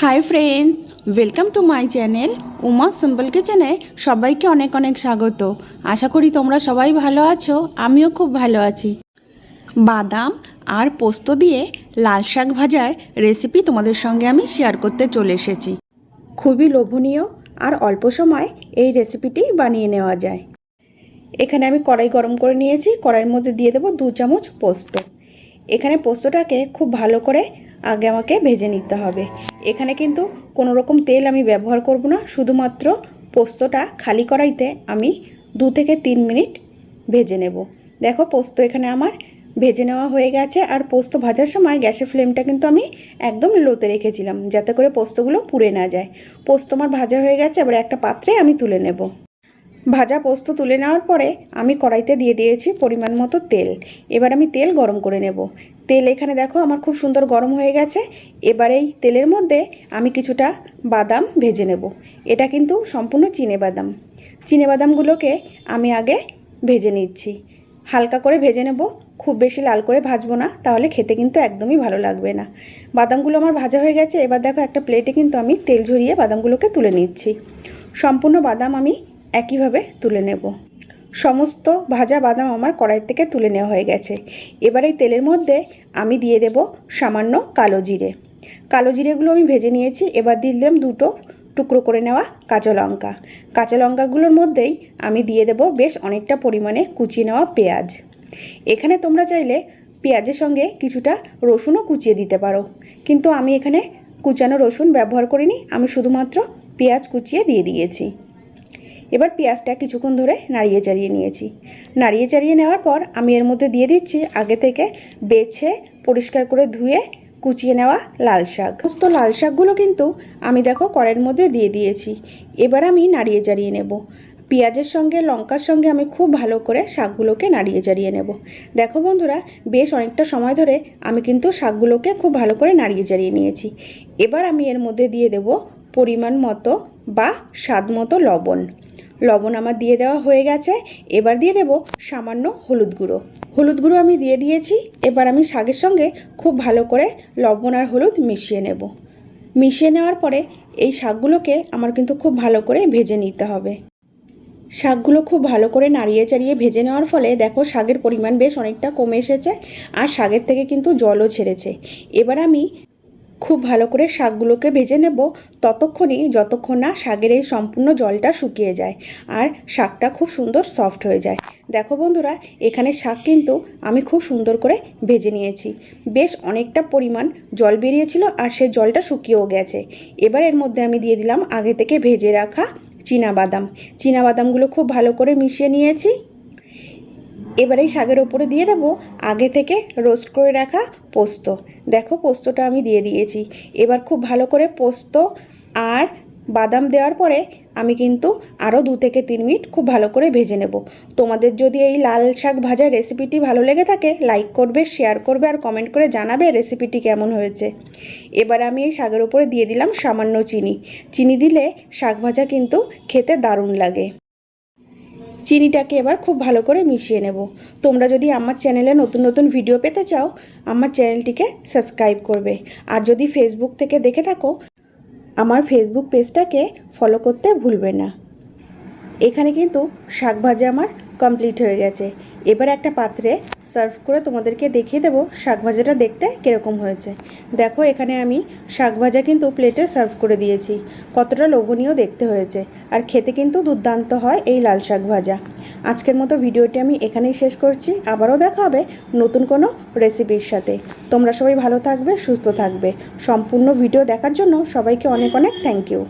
Hi friends welcome to my channel Uma simple কিচেনে সবাইকে অনেক অনেক স্বাগত। আশা করি তোমরা সবাই ভালো আছো, আমিও খুব ভালো আছি। বাদাম আর পোস্ত দিয়ে লাল শাক ভাজার রেসিপি তোমাদের সঙ্গে আমি শেয়ার করতে চলে এসেছি। খুবই লোভনীয় আর অল্প সময় এই রেসিপিটি বানিয়ে নেওয়া যায়। এখানে আমি কড়াই গরম করে নিয়েছি, কড়াইয়ের মধ্যে দিয়ে দেবো দু চামচ পোস্ত। এখানে পোস্তটাকে খুব ভালো করে আগে আমাকে ভেজে নিতে হবে। এখানে কিন্তু কোনো রকম তেল আমি ব্যবহার করব না, শুধুমাত্র পোস্তটা খালি কড়াইতে আমি দু থেকে তিন মিনিট ভেজে নেব। দেখো পোস্ত এখানে আমার ভেজে নেওয়া হয়ে গেছে, আর পোস্ত ভাজার সময় গ্যাসের ফ্লেমটা কিন্তু আমি একদম লোতে রেখেছিলাম, যাতে করে পোস্তগুলো পুড়ে না যায়। পোস্ত আমার ভাজা হয়ে গেছে, এবার একটা পাত্রে আমি তুলে নেব। ভাজা পোস্ত তুলে নেওয়ার পরে আমি কড়াইতে দিয়ে দিয়েছি পরিমাণ মতো তেল। এবার আমি তেল গরম করে নেব। তেল এখানে দেখো আমার খুব সুন্দর গরম হয়ে গেছে। এবার এই তেলের মধ্যে আমি কিছুটা বাদাম ভেজে নেব। এটা কিন্তু সম্পূর্ণ চিনে বাদাম। চিনে বাদামগুলোকে আমি আগে ভেজে নিচ্ছি। হালকা করে ভেজে নেব। খুব বেশি লাল করে ভাজবো না, তাহলে খেতে কিন্তু একদমই ভালো লাগবে না। বাদামগুলো আমার ভাজা হয়ে গেছে। এবার দেখো একটা প্লেটে কিন্তু আমি তেল ঝরিয়ে বাদামগুলোকে তুলে নিচ্ছি। সম্পূর্ণ বাদাম আমি একইভাবে তুলে নেব। সমস্ত ভাজা বাদাম আমার কড়াই থেকে তুলে নেওয়া হয়ে গেছে। এবার এই তেলের মধ্যে আমি দিয়ে দেব সামান্য কালো জিরে। কালো জিরেগুলো আমি ভেজে নিয়েছি, এবার দিয়ে দিলাম দুটো টুকরো করে নেওয়া কাঁচা লঙ্কা। কাঁচা লঙ্কাগুলোর মধ্যেই আমি দিয়ে দেব বেশ অনেকটা পরিমাণে কুচিয়ে নেওয়া পেঁয়াজ। এখানে তোমরা চাইলে পেঁয়াজের সঙ্গে কিছুটা রসুনও কুচিয়ে দিতে পারো। কিন্তু আমি এখানে কুচানো রসুন ব্যবহার করিনি, আমি শুধুমাত্র পেঁয়াজ কুচিয়ে দিয়ে দিয়েছি। এবার পেঁয়াজটা কিছুক্ষণ ধরে নাড়িয়ে চাড়িয়ে নিয়েছি। নাড়িয়ে চাড়িয়ে নেওয়ার পর আমি এর মধ্যে দিয়ে দিচ্ছি আগে থেকে বেছে পরিষ্কার করে ধুয়ে কুচিয়ে নেওয়া লাল শাক। সমস্ত লাল শাকগুলো কিন্তু আমি দেখো কড়ের মধ্যে দিয়ে দিয়েছি। এবার আমি নাড়িয়ে চাড়িয়ে নেব। পেঁয়াজের সঙ্গে লঙ্কার সঙ্গে আমি খুব ভালো করে শাকগুলোকে নাড়িয়ে চাড়িয়ে নেব। দেখো বন্ধুরা, বেশ অনেকটা সময় ধরে আমি কিন্তু শাকগুলোকে খুব ভালো করে নাড়িয়ে চাড়িয়ে নিয়েছি। এবার আমি এর মধ্যে দিয়ে দেব পরিমাণ মতো বা স্বাদ মতো লবণ। লবণ আমার দিয়ে দেওয়া হয়ে গেছে, এবার দিয়ে দেব সামান্য হলুদ গুঁড়ো। হলুদ গুঁড়ো আমি দিয়ে দিয়েছি, এবার আমি শাকের সঙ্গে খুব ভালো করে লবণ আর হলুদ মিশিয়ে নেব। মিশিয়ে নেওয়ার পরে এই শাকগুলোকে আমার কিন্তু খুব ভালো করে ভেজে নিতে হবে। শাকগুলো খুব ভালো করে নাড়িয়ে চাড়িয়ে ভেজে নেওয়ার ফলে দেখো শাকের পরিমাণ বেশ অনেকটা কমে এসেছে, আর শাকের থেকে কিন্তু জলও ছেড়েছে। এবার আমি খুব ভালো করে শাকগুলোকে ভেজে নেব। ততক্ষণই যতক্ষণ না শাকের এই সম্পূর্ণ জলটা শুকিয়ে যায় আর শাকটা খুব সুন্দর সফট হয়ে যায়। দেখো বন্ধুরা, এখানে শাক কিন্তু আমি খুব সুন্দর করে ভেজে নিয়েছি। বেশ অনেকটা পরিমাণ জল বেরিয়েছিল আর সে জলটা শুকিয়েও গেছে। এবার এর মধ্যে আমি দিয়ে দিলাম আগে থেকে ভেজে রাখা বাদাম বাদামগুলো খুব ভালো করে মিশিয়ে নিয়েছি। এবার এই শাকের ওপরে দিয়ে দেবো আগে থেকে রোস্ট করে রাখা পোস্ত। দেখো পোস্তটা আমি দিয়ে দিয়েছি। এবার খুব ভালো করে পোস্ত আর বাদাম দেওয়ার পরে আমি কিন্তু আরও দু থেকে তিন মিনিট খুব ভালো করে ভেজে নেব। তোমাদের যদি এই লাল শাক ভাজার রেসিপিটি ভালো লেগে থাকে, লাইক করবে, শেয়ার করবে আর কমেন্ট করে জানাবে রেসিপিটি কেমন হয়েছে। এবার আমি এই শাকের উপরে দিয়ে দিলাম সামান্য চিনি। চিনি দিলে শাক ভাজা কিন্তু খেতে দারুণ লাগে। চিনিটাকে এবার খুব ভালো করে মিশিয়ে নেব। তোমরা যদি আমার চ্যানেলে নতুন নতুন ভিডিও পেতে চাও, আমার চ্যানেলটিকে সাবস্ক্রাইব করবে। আর যদি ফেসবুক থেকে দেখে থাকো, আমার ফেসবুক পেজটাকে ফলো করতে ভুলবে না। এখানে কিন্তু শাক ভাজা আমার কমপ্লিট হয়ে গেছে। এবার একটা পাত্রে সার্ভ করে তোমাদেরকে দেখিয়ে দেবো শাক ভাজাটা দেখতে কীরকম হয়েছে। দেখো, এখানে আমি শাক ভাজা কিন্তু প্লেটে সার্ভ করে দিয়েছি। কতটা লোভনীয় দেখতে হয়েছে। আর খেতে কিন্তু দুর্দান্ত হয় এই লাল শাক ভাজা। আজকের মতো ভিডিওটি আমি এখানেই শেষ করছি। আবারও দেখা হবে নতুন কোনো রেসিপির সাথে। তোমরা সবাই ভালো থাকবে, সুস্থ থাকবে। সম্পূর্ণ ভিডিও দেখার জন্য সবাইকে অনেক অনেক থ্যাংক ইউ